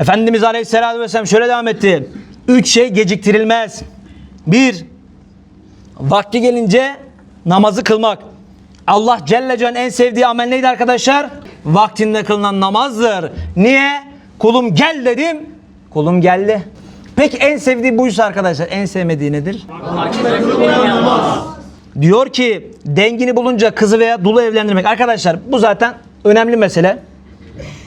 Efendimiz Aleyhisselatü Vesselam şöyle devam etti. Üç şey geciktirilmez. Bir, vakti gelince namazı kılmak. Allah Celle Celle'nin en sevdiği amel neydi arkadaşlar? Vaktinde kılınan namazdır. Niye? Kulum gel dedim. Kulum geldi. Peki en sevdiği buysa arkadaşlar en sevmediği nedir? Diyor ki dengini bulunca kızı veya dulu evlendirmek. Arkadaşlar bu zaten önemli mesele.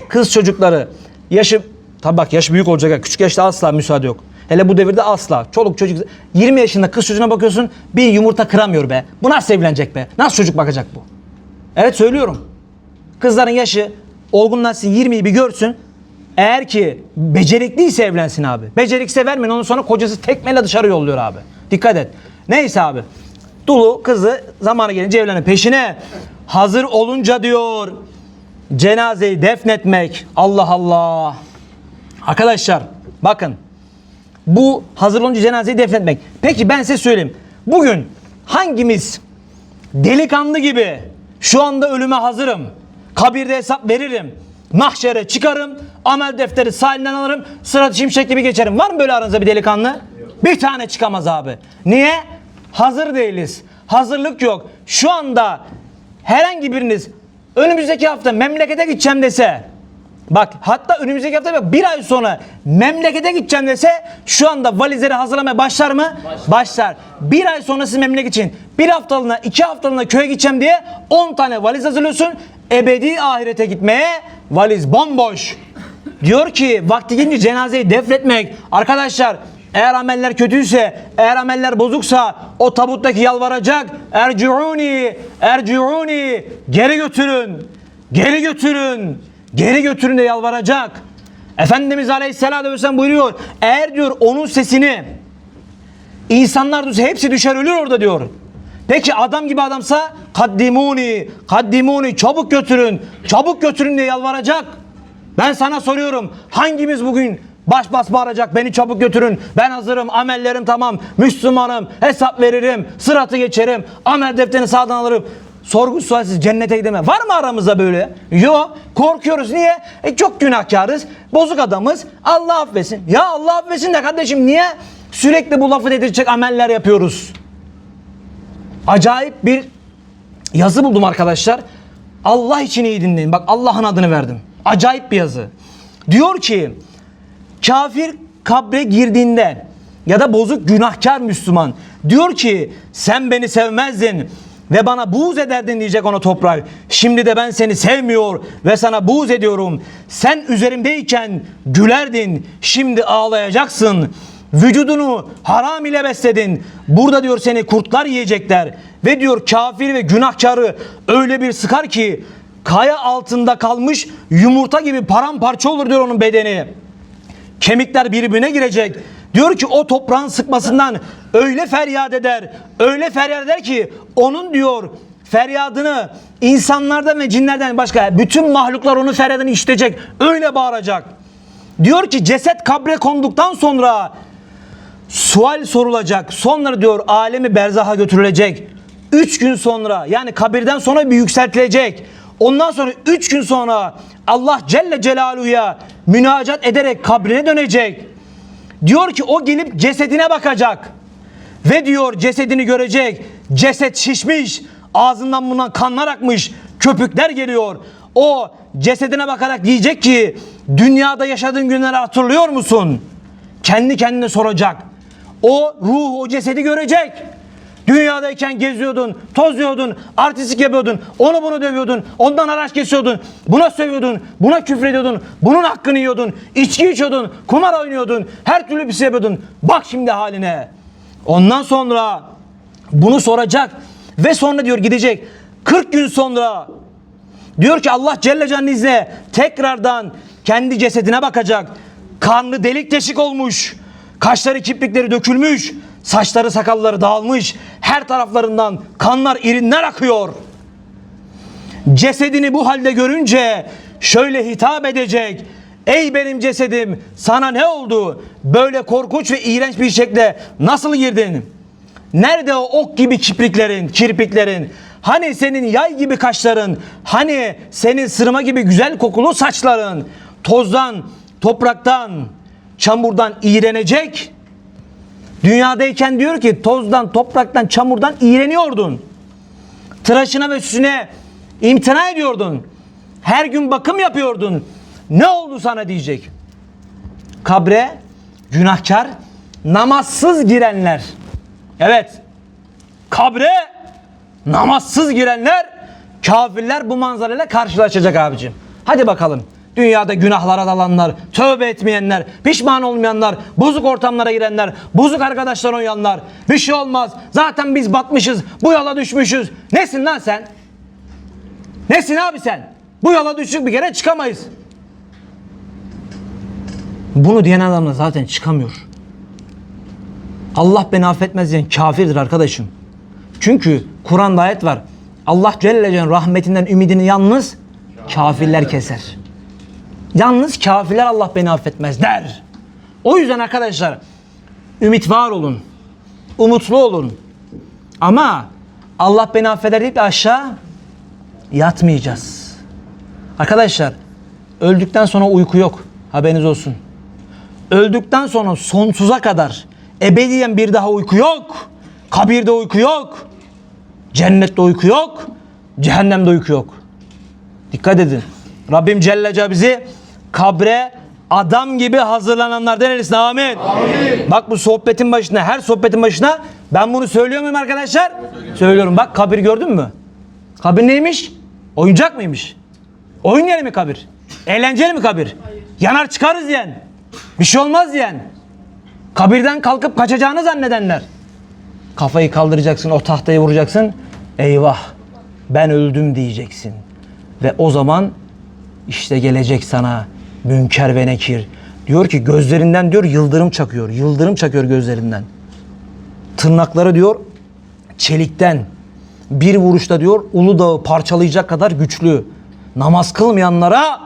Kız çocukları yaşı tabi bak yaş büyük olacak. Küçük yaşta asla müsaade yok. Hele bu devirde asla. Çoluk çocuk 20 yaşında kız çocuğuna bakıyorsun bir yumurta kıramıyor be. Bu nasıl evlenecek be? Nasıl çocuk bakacak bu? Evet söylüyorum. Kızların yaşı olgunlaşsın 20'yi bir görsün. Eğer ki becerikliyse evlensin abi. Becerikse vermeyin ondan sonra kocası tekmeyle dışarı yolluyor abi. Dikkat et. Neyse abi. Dulu kızı zamanı gelince evlenin. Peşine hazır olunca diyor cenazeyi defnetmek. Allah Allah. Arkadaşlar bakın bu hazır olunca cenazeyi defnetmek. Peki ben size söyleyeyim. Bugün hangimiz delikanlı gibi şu anda ölüme hazırım. Kabirde hesap veririm. Mahşere çıkarım. Amel defteri sahibinden alırım. Sırat şimşek gibi geçerim. Var mı böyle aranızda bir delikanlı? Bir tane çıkamaz abi. Niye? Hazır değiliz. Hazırlık yok. Şu anda herhangi biriniz önümüzdeki hafta memlekete gideceğim dese Bak hatta önümüzdeki hafta bir ay sonra memlekete gideceğim dese şu anda valizleri hazırlamaya başlar mı? Başlar. Bir ay sonra siz memleket için bir haftalığına iki haftalığına köye gideceğim diye 10 tane valiz hazırlıyorsun. Ebedi ahirete gitmeye valiz bomboş. Diyor ki vakti gelince cenazeyi defnetmek. Arkadaşlar eğer ameller kötüyse, eğer ameller bozuksa o tabuttaki yalvaracak. Erciuni, erciuni, geri götürün, geri götürün, geri götürün de yalvaracak. Efendimiz Aleyhisselatü Vesselam buyuruyor. Eğer diyor onun sesini insanlar duysa hepsi düşer ölür orada diyor. Peki adam gibi adamsa kaddimuni, kaddimuni çabuk götürün, çabuk götürün diye yalvaracak. Ben sana soruyorum hangimiz bugün baş bas bağıracak beni çabuk götürün ben hazırım amellerim tamam Müslümanım hesap veririm sıratı geçerim amel defterini sağdan alırım sorgu sualsiz cennete gidemem. Var mı aramızda böyle? Yok. Korkuyoruz. Niye? E çok günahkarız. Bozuk adamız. Allah affetsin. Ya Allah affetsin de kardeşim niye sürekli bu lafı dedirtecek ameller yapıyoruz? Acayip bir yazı buldum arkadaşlar. Allah için iyi dinleyin. Bak Allah'ın adını verdim. Acayip bir yazı. Diyor ki kafir kabre girdiğinde ya da bozuk günahkar Müslüman diyor ki sen beni sevmezdin ve bana buğz ederdin diyecek ona toprak. Şimdi de ben seni sevmiyor ve sana buğz ediyorum. Sen üzerimdeyken gülerdin. Şimdi ağlayacaksın. Vücudunu haram ile besledin. Burada diyor seni kurtlar yiyecekler. Ve diyor kafir ve günahkarı öyle bir sıkar ki kaya altında kalmış yumurta gibi paramparça olur diyor onun bedeni kemikler birbirine girecek. Diyor ki o toprağın sıkmasından öyle feryat eder, öyle feryat eder ki onun diyor feryadını insanlardan ve cinlerden başka bütün mahluklar onun feryadını işitecek. Öyle bağıracak. Diyor ki ceset kabre konduktan sonra sual sorulacak. Sonra diyor alemi berzaha götürülecek. Üç gün sonra yani kabirden sonra bir yükseltilecek. Ondan sonra üç gün sonra Allah Celle Celaluhu'ya münacat ederek kabrine dönecek. Diyor ki o gelip cesedine bakacak. Ve diyor cesedini görecek. Ceset şişmiş. Ağzından bundan kanlar akmış. Köpükler geliyor. O cesedine bakarak diyecek ki dünyada yaşadığın günleri hatırlıyor musun? Kendi kendine soracak. O ruh o cesedi görecek. Dünyadayken geziyordun, tozuyordun, artistik yapıyordun, onu bunu dövüyordun, ondan araç kesiyordun, buna sövüyordun, buna küfrediyordun, bunun hakkını yiyordun, içki içiyordun, kumar oynuyordun, her türlü bir şey yapıyordun. Bak şimdi haline. Ondan sonra bunu soracak ve sonra diyor gidecek. 40 gün sonra Diyor ki Allah Celle izniyle tekrardan kendi cesedine bakacak. Karnı delik deşik olmuş. Kaşları kirpikleri dökülmüş. Saçları sakalları dağılmış. Her taraflarından kanlar irinler akıyor. Cesedini bu halde görünce şöyle hitap edecek. Ey benim cesedim sana ne oldu? Böyle korkunç ve iğrenç bir şekilde nasıl girdin? Nerede o ok gibi kipriklerin, kirpiklerin? Hani senin yay gibi kaşların? Hani senin sırma gibi güzel kokulu saçların? Tozdan, topraktan, çamurdan iğrenecek. Dünyadayken diyor ki tozdan, topraktan, çamurdan iğreniyordun. Tıraşına ve süsüne imtina ediyordun. Her gün bakım yapıyordun. Ne oldu sana diyecek. Kabre günahkar, namazsız girenler. Evet. Kabre namazsız girenler, kafirler bu manzarayla karşılaşacak abicim. Hadi bakalım. Dünyada günahlara dalanlar, tövbe etmeyenler, pişman olmayanlar, bozuk ortamlara girenler, bozuk arkadaşlar uyanlar. Bir şey olmaz. Zaten biz batmışız, bu yola düşmüşüz. Nesin lan sen? Nesin abi sen? Bu yola düştük bir kere çıkamayız. Bunu diyen adamla zaten çıkamıyor. Allah beni affetmez diyen kafirdir arkadaşım. Çünkü Kur'an'da ayet var. Allah Celle Celle'nin rahmetinden ümidini yalnız kafirler keser. Yalnız kafirler Allah beni affetmez der. O yüzden arkadaşlar ümit var olun. Umutlu olun. Ama Allah beni affeder deyip de aşağı yatmayacağız. Arkadaşlar öldükten sonra uyku yok. Haberiniz olsun. Öldükten sonra sonsuza kadar ebediyen bir daha uyku yok. Kabirde uyku yok. Cennette uyku yok. Cehennemde uyku yok. Dikkat edin. Rabbim Celle bizi kabre adam gibi hazırlananlardan eylesin. Amin. Bak bu sohbetin başına, her sohbetin başına ben bunu söylüyor muyum arkadaşlar? Söylüyorum. Bak kabir gördün mü? Kabir neymiş? Oyuncak mıymış? Oyun yeri mi kabir? Eğlenceli mi kabir? Yanar çıkarız diyen. Bir şey olmaz diyen. Kabirden kalkıp kaçacağını zannedenler. Kafayı kaldıracaksın, o tahtayı vuracaksın. Eyvah ben öldüm diyeceksin. Ve o zaman işte gelecek sana münker ve nekir. Diyor ki gözlerinden diyor yıldırım çakıyor. Yıldırım çakıyor gözlerinden. Tırnakları diyor çelikten. Bir vuruşta diyor Uludağ'ı parçalayacak kadar güçlü. Namaz kılmayanlara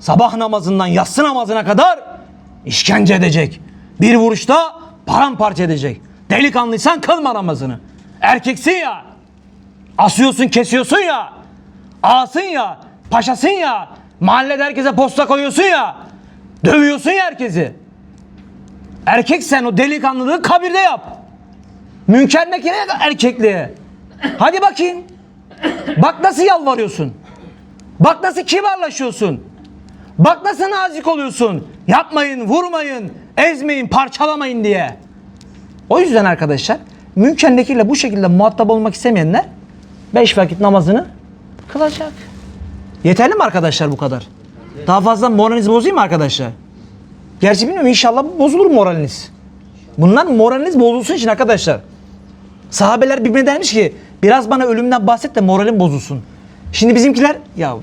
sabah namazından yatsı namazına kadar işkence edecek. Bir vuruşta paramparça edecek. Delikanlıysan kılma namazını. Erkeksin ya. Asıyorsun kesiyorsun ya. Ağasın ya. Paşasın ya. Mahallede herkese posta koyuyorsun ya. Dövüyorsun ya herkesi. Erkeksen o delikanlılığı kabirde yap. Münker nekire erkekliğe. Hadi bakayım. Bak nasıl yalvarıyorsun. Bak nasıl kibarlaşıyorsun. Bak nasıl nazik oluyorsun. Yapmayın, vurmayın, ezmeyin, parçalamayın diye. O yüzden arkadaşlar münker nekirle bu şekilde muhatap olmak istemeyenler beş vakit namazını kılacak. Yeterli mi arkadaşlar bu kadar? Daha fazla moralinizi bozayım mı arkadaşlar? Gerçi bilmiyorum inşallah bozulur moraliniz. Bunlar moraliniz bozulsun için arkadaşlar. Sahabeler birbirine demiş ki biraz bana ölümden bahset de moralim bozulsun. Şimdi bizimkiler ya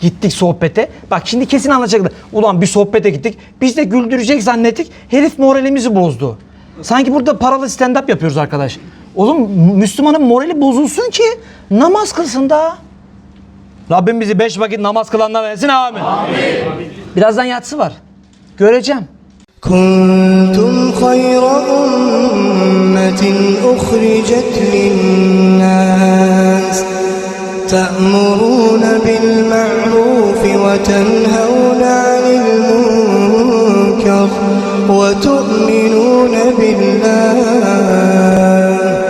gittik sohbete. Bak şimdi kesin anlayacaklar. Ulan bir sohbete gittik. Biz de güldürecek zannettik. Herif moralimizi bozdu. Sanki burada paralı stand-up yapıyoruz arkadaş. Oğlum Müslümanın morali bozulsun ki namaz kılsın da. Rabbim bizi beş vakit namaz kılanlar versin amin. Birazdan yatsı var. Göreceğim. كنتم خير أمة أخرجت للناس تأمرون بالمعروف وتنهون عن المنكر وتؤمنون بالله